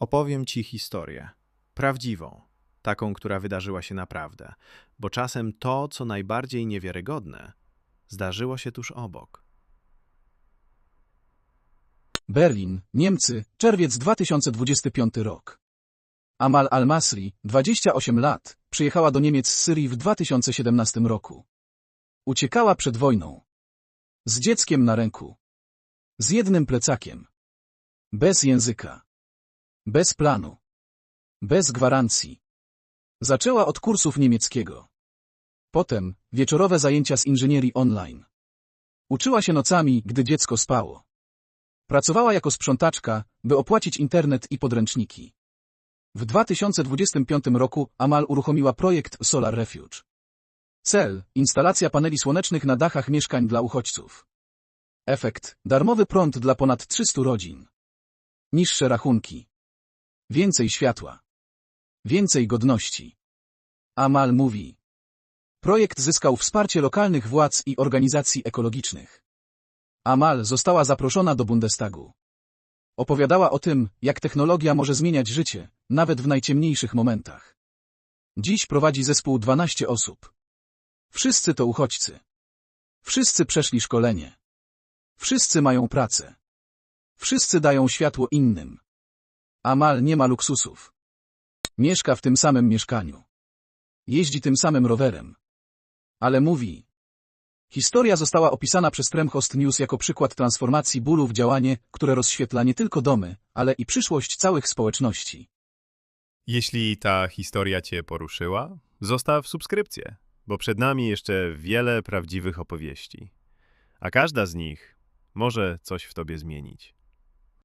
Opowiem ci historię. Prawdziwą. Taką, która wydarzyła się naprawdę. Bo czasem to, co najbardziej niewiarygodne, zdarzyło się tuż obok. Berlin, Niemcy, czerwiec 2025 rok. Amal al-Masri, 28 lat, przyjechała do Niemiec z Syrii w 2017 roku. Uciekała przed wojną. Z dzieckiem na ręku. Z jednym plecakiem. Bez języka. Bez planu. Bez gwarancji. Zaczęła od kursów niemieckiego. Potem wieczorowe zajęcia z inżynierii online. Uczyła się nocami, gdy dziecko spało. Pracowała jako sprzątaczka, by opłacić internet i podręczniki. W 2025 roku Amal uruchomiła projekt Solar Refuge. Cel – instalacja paneli słonecznych na dachach mieszkań dla uchodźców. Efekt – darmowy prąd dla ponad 300 rodzin. Niższe rachunki. Więcej światła. Więcej godności. Amal mówi. Projekt zyskał wsparcie lokalnych władz i organizacji ekologicznych. Amal została zaproszona do Bundestagu. Opowiadała o tym, jak technologia może zmieniać życie, nawet w najciemniejszych momentach. Dziś prowadzi zespół 12 osób. Wszyscy to uchodźcy. Wszyscy przeszli szkolenie. Wszyscy mają pracę. Wszyscy dają światło innym. Amal nie ma luksusów. Mieszka w tym samym mieszkaniu. Jeździ tym samym rowerem. Ale mówi, Historia została opisana przez Tremhost News jako przykład transformacji bólu w działanie, które rozświetla nie tylko domy, ale i przyszłość całych społeczności. Jeśli ta historia Cię poruszyła, zostaw subskrypcję, bo przed nami jeszcze wiele prawdziwych opowieści. A każda z nich może coś w Tobie zmienić.